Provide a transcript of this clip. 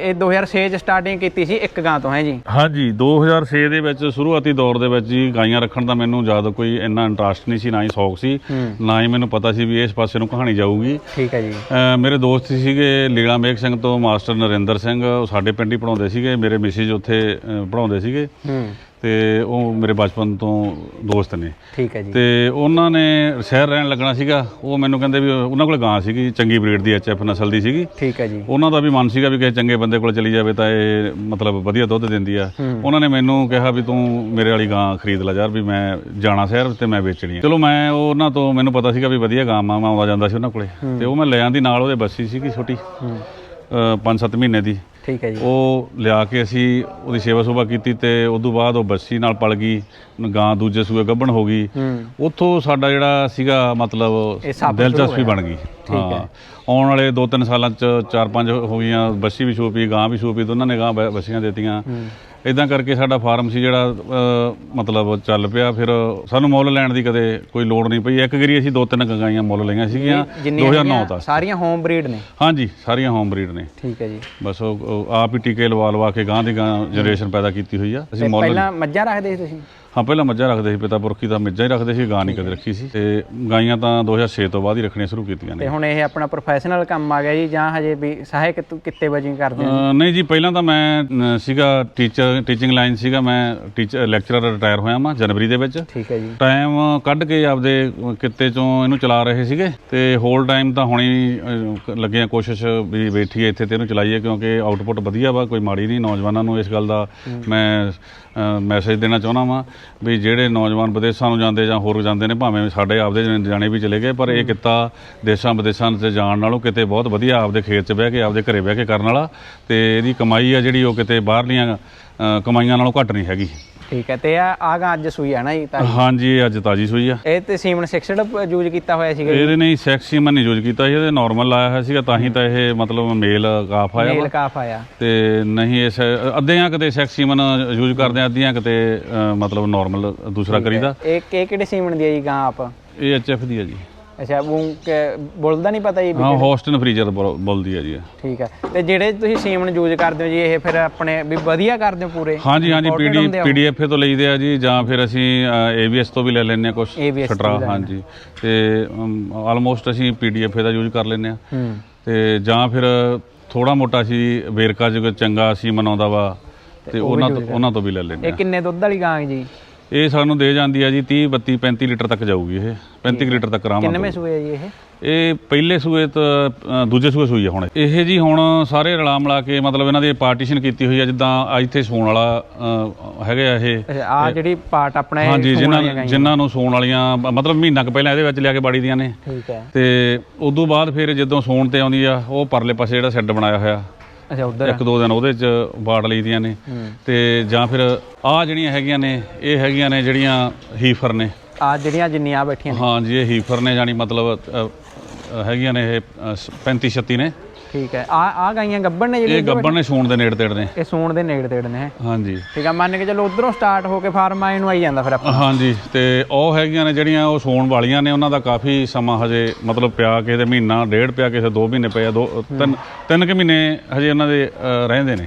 ਇਹ 2006 ਚ ਸਟਾਰਟਿੰਗ ਕੀਤੀ ਸੀ ਇੱਕ ਗਾਂ ਤੋਂ ਹੈ ਜੀ? ਹਾਂਜੀ 2006 ਦੇ ਵਿੱਚ ਸ਼ੁਰੂਆਤੀ ਦੌਰ ਦੇ ਵਿੱਚ ਜੀ ਗਾਈਆਂ ਰੱਖਣ ਦਾ ਮੈਨੂੰ ਜ਼ਿਆਦਾ ਕੋਈ ਇੰਨਾ ਇੰਟਰਸਟ ਨਹੀਂ ਸੀ ਨਾ ਹੀ ਸ਼ੌਕ ਸੀ ਨਾ ਹੀ ਮੈਨੂੰ ਪਤਾ ਸੀ ਵੀ ਇਸ ਪਾਸੇ ਨੂੰ ਕਹਾਣੀ ਜਾਊਗੀ। ਠੀਕ ਹੈ ਜੀ। ਮੇਰੇ ਦੋਸਤ ਸੀਗੇ ਲੀਲਾ ਮੇਘ ਸਿੰਘ ਤੋਂ ਮਾਸਟਰ ਨਰਿੰਦਰ ਸਿੰਘ ਉਹ ਸਾਡੇ ਪਿੰਡ ਹੀ ਪੜਾਉਂਦੇ ਸੀਗੇ ਮੇਰੇ ਮਿਸਿਜ ਉੱਥੇ ਅ, ਪੜ੍ਹਾਉਂਦੇ ਸੀਗੇ। ਹੂੰ। ਤੇ ਉਹ ਮੇਰੇ ਬਚਪਨ ਤੋਂ ਦੋਸਤ ਨੇ। ਠੀਕ ਹੈ ਜੀ। ਤੇ ਉਹਨਾਂ ਨੇ ਸ਼ਹਿਰ ਰਹਿਣ ਲੱਗਣਾ ਸੀਗਾ। ਉਹ ਮੈਨੂੰ ਕਹਿੰਦੇ ਵੀ ਉਹਨਾਂ ਕੋਲ ਗਾਂ ਸੀਗੀ ਚੰਗੀ ਬਰੀਡ ਦੀ ਐਚਐਫ ਨਸਲ ਦੀ ਸੀਗੀ। ਠੀਕ ਹੈ ਜੀ। ਉਹਨਾਂ ਦਾ ਵੀ ਮਨ ਸੀਗਾ ਵੀ ਕਿਸੇ ਚੰਗੇ ਬੰਦੇ ਕੋਲ ਚਲੀ ਜਾਵੇ ਤਾਂ ਇਹ ਮਤਲਬ ਵਧੀਆ ਦੁੱਧ ਦਿੰਦੀ ਆ। ਉਹਨਾਂ ਨੇ ਮੈਨੂੰ ਕਿਹਾ ਵੀ ਤੂੰ ਮੇਰੇ ਵਾਲੀ ਗਾਂ ਖਰੀਦ ਲੈ ਯਾਰ ਵੀ ਮੈਂ ਜਾਣਾ ਸ਼ਹਿਰ ਤੇ ਮੈਂ ਵੇਚਣੀ ਆ। ਚਲੋ ਮੈਂ ਉਹ ਉਹਨਾਂ ਤੋਂ ਮੈਨੂੰ ਪਤਾ ਸੀਗਾ ਵੀ ਵਧੀਆ ਗਾਂ ਮਾਂ ਮੈਂ ਆਉਂਦਾ ਜਾਂਦਾ ਸੀ ਉਹਨਾਂ ਕੋਲੇ। ਤੇ ਉਹ ਮੈਂ ਲੈ ਆਂਦੀ ਨਾਲ ਉਹਦੇ ਬੱਸੀ ਸੀਗੀ ਛੋਟੀ। 5-7 ਮਹੀਨੇ ਦੀ। ਠੀਕ ਹੈ ਜੀ। ਉਹ ਲਿਆ ਕੇ ਅਸੀਂ ਉਹਦੀ ਸੇਵਾ ਸੁਭਾ ਕੀਤੀ ਤੇ ਉਸ ਤੋਂ ਬਾਅਦ ਉਹ ਬੱਸੀ ਨਾਲ ਪਲ ਗਈ ਗਾਂ ਦੂਜੇ ਸੂਏ ਗੱਭਣ ਹੋ ਗਈ। ਉੱਥੋਂ ਸਾਡਾ ਜਿਹੜਾ ਸੀਗਾ ਮਤਲਬ ਦਿਲਚਸਪੀ। ਬਣ ਗਈ। ਹਾਂ। ਆਉਣ ਵਾਲੇ 2-3 ਸਾਲਾਂ ਚ 4-5 ਹੋ ਗਈਆਂ ਬੱਸੀ ਵੀ ਸੂਪੀ ਗਾਂ ਵੀ ਸੂਪੀ ਦੋਨਾਂ ਨੇ ਗਾਂ ਬੱਸੀਆਂ ਦਿੱਤੀਆਂ। ਇਦਾਂ ਕਰਕੇ ਸਾਡਾ ਫਾਰਮ ਸੀ ਜਿਹੜਾ ਅ, ਮਤਲਬ ਚੱਲ ਪਿਆ। ਫਿਰ ਸਾਨੂੰ ਮੁੱਲ ਲੈਣ ਦੀ ਕਦੇ ਕੋਈ ਲੋੜ ਨਹੀਂ ਪਈ। ਇੱਕ ਵਾਰੀ ਅਸੀਂ ਦੋ ਤਿੰਨ ਗਾਈਆਂ ਮੁੱਲ ਲਈਆਂ ਸੀਗੀਆਂ ਜਿੰਨੀਆਂ 2009 ਹੈਗੀਆਂ, ਤੱਕ। ਸਾਰੀਆਂ ਹੋਮ ਬਰੀਡ ਨੇ। ਹਾਂਜੀ ਸਾਰੀਆਂ ਹੋਮ ਬਰੀਡ ਨੇ। ਠੀਕ ਹੈ ਜੀ। ਬਸ ਉਹ ਉਹ ਆਪ ਹੀ ਟੀਕੇ ਲਵਾ ਲਵਾ ਕੇ ਗਾਂ ਦੀ ਗਾਂ ਜਨਰੇਸ਼ਨ ਪੈਦਾ ਕੀਤੀ ਹੋਈ ਆ। ਅਸੀਂ ਤੇ ਮੁੱਲ ਪਹਿਲਾਂ ਮੱਝਾਂ ਰੱਖਦੇ ਸੀ ਤੁਸੀਂ? ਹਾਂ ਪਹਿਲਾਂ ਮੱਝਾਂ ਰੱਖਦੇ ਸੀ ਪਿਤਾ ਪੁਰਖੀ ਤਾਂ ਮੱਝਾਂ ਹੀ ਰੱਖਦੇ ਸੀ ਗਾਂ ਨਹੀਂ ਕਦੇ ਰੱਖੀ ਸੀ। ਤੇ ਗਾਈਆਂ ਤਾਂ 2006 ਤੋਂ ਬਾਅਦ ਹੀ ਰੱਖਣੀਆਂ ਸ਼ੁਰੂ ਕੀਤੀਆਂ ਨੇ। ਤੇ ਹੁਣ ਇਹ ਆਪਣਾ ਪ੍ਰੋਫੈਸ਼ਨਲ ਕੰਮ ਆ ਗਿਆ ਜੀ ਜਾਂ ਹਜੇ ਵੀ ਸਹਾਇਕ ਤੂੰ ਕਿੱਤੇ ਵਜੋਂ ਕਰਦੇ ਹੋ ਅਹ ਨਹੀਂ ਜੀ ਪਹਿਲਾਂ ਤਾਂ ਮੈਂ ਅਹ, ਸੀਗਾ ਟੀਚਰ ਟੀਚਿੰਗ ਲਾਈਨ ਸੀਗਾ ਮੈਂ ਟੀਚਰ ਲੈਕਚਰਰ ਰਿਟਾਇਰ ਹੋਇਆ ਮੈਂ ਜਨਵਰੀ ਦੇ ਵਿੱਚ। ਠੀਕ ਹੈ ਜੀ। ਟਾਈਮ ਕੱਢ ਕੇ ਆਪਦੇ ਕਿੱਤੇ ਚੋਂ ਇਹਨੂੰ ਚਲਾ ਰਹੇ ਸੀਗੇ ਤੇ ਹੋਲ ਟਾਈਮ ਤਾਂ ਹੁਣੀ ਅਹ, ਲੱਗੇ ਆ ਕੋਸ਼ਿਸ਼ ਵੀ ਬੈਠੀਏ ਇੱਥੇ ਤੇ ਇਹਨੂੰ ਚਲਾਈਏ ਕਿਉਂਕਿ ਆਊਟਪੁੱਟ ਵਧੀਆ ਵਾ ਕੋਈ ਮਾੜੀ ਨਹੀਂ ਨੌਜਵਾਨਾਂ ਨੂੰ ਇਸ ਗੱਲ ਦਾ ਮੈਂ ਮੈਸੇਜ ਦੇਣਾ ਚਾਹੁੰਦਾ ਵਾਂ। ਵੀ ਜਿਹੜੇ ਨੌਜਵਾਨ ਵਿਦੇਸ਼ਾਂ ਨੂੰ ਜਾਂਦੇ ਜਾਂ ਹੋਰ ਜਾਂਦੇ ਨੇ ਭਾਵੇਂ ਸਾਡੇ ਆਪਦੇ ਜਣੇ- ਜਾਣੇ ਵੀ ਚਲੇ ਗਏ ਪਰ ਇਹ ਕਿੱਤਾ ਦੇਸ਼ਾਂ ਵਿਦੇਸ਼ਾਂ 'ਚ ਜਾਣ ਨਾਲੋਂ ਕਿਤੇ ਬਹੁਤ ਵਧੀਆ ਆਪਦੇ ਖੇਤ 'ਚ ਬਹਿ ਕੇ ਆਪਦੇ ਘਰੇ ਬਹਿ ਕੇ ਕਰਨ ਵਾਲਾ ਤੇ ਇਹਦੀ ਕਮਾਈ ਆ ਜਿਹੜੀ ਉਹ ਕਿਤੇ ਬਾਹਰਲੀਆਂ ਅਹ, ਕਮਾਈਆਂ ਨਾਲੋਂ ਘੱਟ ਨਹੀਂ ਹੈਗੀ। ਠੀਕ ਹੈ ਤੇ ਆ ਆ ਗਾਂ ਅੱਜ ਸੂਈ ਆ ਨਾ ਜੀ ਤਾਂ ਹਾਂਜੀ ਇਹ ਅੱਜ ਤਾਜੀ ਸੂਈ ਆ। ਇਹ ਤੇ ਸੀਮਨ 6 ਯੂਜ਼ ਕੀਤਾ ਹੋਇਆ ਸੀਗਾ ਜੀ? ਇਹਦੇ ਨਹੀਂ ਸੈਕਸੀ ਮੈਂ ਨਹੀਂ ਯੂਜ਼ ਕੀਤਾ ਸੀ ਇਹਦੇ ਨਾਰਮਲ ਲਾਇਆ ਹੋਇਆ ਸੀਗਾ ਤਾਂ ਹੀ ਤਾਂ ਇਹ ਮਤਲਬ ਮੇਲ ਕਾਫ ਆਇਆ ਮੇਲ ਵਾ। ਕਾਫ ਆਇਆ। ਤੇ ਨਹੀਂ ਇਸ ਅੱਧਿਆਂ ਕਿਤੇ ਸੈਕਸੀ ਮਨ ਯੂਜ਼ ਕਰਦੇ ਆ ਅੱਧੀਆਂ ਕਿਤੇ ਅਹ, ਮਤਲਬ ਨਾਰਮਲ ਦੂਸਰਾ ਕਰੀਦਾ। ਇਹ ਇਹ ਕਿਹੜੇ ਸੀਮਨ ਦੀ ਹੈ ਜੀ ਗਾਂ ਆਪ? ਇਹ ਐਚਐਫ ਦੀ ਆ ਜੀ। ਅੱਛਾ ਉਹ ਬੋਲਦਾ ਨਹੀਂ ਪਤਾ ਜੀ ਵੀ ਹਾਂ ਹੋਸਟਨ ਫਰੀਜ਼ਰ ਬੋਲਦੀ ਆ ਜੀ ਇਹ। ਠੀਕ ਹੈ। ਤੇ ਜਿਹੜੇ ਤੁਸੀਂ ਸੀਮਨ ਯੂਜ਼ ਕਰਦੇ ਹੋ ਜੀ ਇਹ ਫਿਰ ਆਪਣੇ ਵੀ ਵਧੀਆ ਕਰਦੇ ਹੋ ਪੂਰੇ? ਹਾਂਜੀ ਹਾਂਜੀ Imported ਪੀਡੀ ਹੁੰਦੇ ਆ? ਉਹ? ਪੀਡੀਐਫ ਤੋਂ ਲਈਦੇ ਆ ਜੀ ਜਾਂ ਫਿਰ ਅਸੀਂ ਏਬੀਐਸ ਤੋਂ ਵੀ ਲੈ ਲੈਂਦੇ ਆ ਕੁਝ ABS ਤੋਂ ਸਟਰਾ ਵੀ ਲੈ ਹਾਂਜੀ। ਤੇ ਆਲਮੋਸਟ ਅਸੀਂ ਪੀਡੀਐਫ ਦਾ ਯੂਜ਼ ਕਰ ਲੈਂਦੇ ਆ ਹੂੰ। ਤੇ ਜਾਂ ਫਿਰ ਥੋੜਾ ਮੋਟਾ ਸੀ ਵੇਰਕਾ ਜੋ ਚੰਗਾ ਸੀ ਮਨਾਉਂਦਾ ਵਾ ਤੇ ਉਹਨਾਂ ਤੋਂ ਉਹਨਾਂ ਤੋਂ ਵੀ ਲੈ ਲੈਂਦੇ ਇਹ ਆ ਕਿੰਨੇ ਦੁੱਧ ਵਾਲੀ ਗਾਂ ਹੈ ਜੀ? ਇਹ ਸਾਨੂੰ ਦੇ ਜਾਂਦੀ ਆ ਜੀ 30 32 35 ਲੀਟਰ ਤੱਕ ਜਾਊਗੀ ਇਹ। 35 ਕੁ ਲੀਟਰ ਤੱਕ ਆਰਾਮ ਕਿੰਨਵੇਂ ਸੂਏ ਹੈ ਜੀ ਇਹ? ਇਹ ਪਹਿਲੇ ਸੂਏ ਤੋਂ ਦੂਜੇ ਸੂਏ ਸੂਈ ਆ ਹੁਣ ਇਹ। ਜੀ ਹੁਣ ਸਾਰੇ ਰਲਾ ਮਿਲਾ ਕੇ ਮਤਲਬ ਇਹਨਾਂ ਦੀ ਪਾਰਟੀਸ਼ਨ ਕੀਤੀ ਹੋਈ ਆ ਜਿੱਦਾਂ ਅੱਜ ਇੱਥੇ ਸੌਣ ਵਾਲਾ ਹੈਗੇ ਆ ਇਹ। ਆ ਜਿਹੜੀ ਪਾਰਟ ਆਪਣਾ ਹਾਂਜੀ ਸੂਣ ਵਾਲੀਆਂ ਜਿਨ੍ਹਾਂ। ਜਿਨ੍ਹਾਂ ਨੂੰ ਸੌਣ ਵਾਲੀਆਂ ਮਤਲਬ ਮਹੀਨਾ ਕੁ ਪਹਿਲਾਂ ਇਹਦੇ ਵਿੱਚ ਲਿਆ ਕੇ ਬਾੜੀ ਦੀਆਂ ਨੇ। ਠੀਕ ਹੈ। ਤੇ ਉਦੋਂ ਬਾਅਦ ਫਿਰ ਜਦੋਂ ਸੌਣ ਤੇ ਆਉਂਦੀ ਆ ਉਹ ਪਰਲੇ ਪਾਸੇ ਜਿਹੜਾ ਸ਼ੈੱਡ ਬਣਾਇਆ ਹੋਇਆ। ਅੱਛਾ ਉਧਰ ਇੱਕ ਦੋ ਦਿਨ ਉਹਦੇ ਚ ਬਾੜ ਲਈਦੀਆਂ ਨੇ। ਤੇ ਜਾਂ ਫਿਰ ਆ ਜਿਹੜੀਆਂ ਹੈਗੀਆਂ ਨੇ ਇਹ ਹੈਗੀਆਂ ਨੇ ਜਿਹੜੀਆਂ ਹੀਫਰ ਨੇ। ਆ ਜਿਹੜੀਆਂ ਜਿੰਨੀਆਂ ਬੈਠੀਆਂ ਨੇ। ਹਾਂ ਜੀ ਇਹ ਹੀਫਰ ਨੇ ਜਾਨੀ ਮਤਲਬ ਹੈਗੀਆਂ ਨੇ ਇਹ 35 36 ਨੇ। ਠੀਕ ਹੈ। ਆ ਆ ਗਾਈਆਂ ਗੱਬਣ ਨੇ ਇਹ ਗੱਬਣ ਨੇ ਸੂਣ ਦੇ ਨੇੜੇ ਤੇੜ ਨੇ ਇਹ ਸੂਣ ਦੇ ਨੇੜੇ ਤੇੜੇ ਨੇ। ਹਾਂਜੀ। ਠੀਕ ਆ ਮੰਨ ਕੇ ਚਲੋ ਉਧਰੋਂ ਸਟਾਰਟ ਹੋ ਕੇ ਫਾਰਮ ਆਏ ਨੂੰ ਆਈ ਜਾਂਦਾ ਫਿਰ ਆਪਾਂ। ਹਾਂਜੀ ਤੇ ਉਹ ਹੈਗੀਆਂ ਨੇ ਜਿਹੜੀਆਂ ਉਹ ਸੌਣ ਵਾਲੀਆਂ ਨੇ ਉਹਨਾਂ ਦਾ ਕਾਫੀ ਸਮਾਂ ਹਜੇ ਮਤਲਬ ਪਿਆ ਕਿਸੇ ਦੇ ਮਹੀਨਾ ਡੇਢ ਪਿਆ ਕਿਸੇ ਦੋ ਮਹੀਨੇ ਪਿਆ ਦੋ ਤਿੰਨ ਤਿੰਨ ਕੁ ਮਹੀਨੇ ਹਜੇ ਉਹਨਾਂ ਦੇ ਰਹਿੰਦੇ ਨੇ।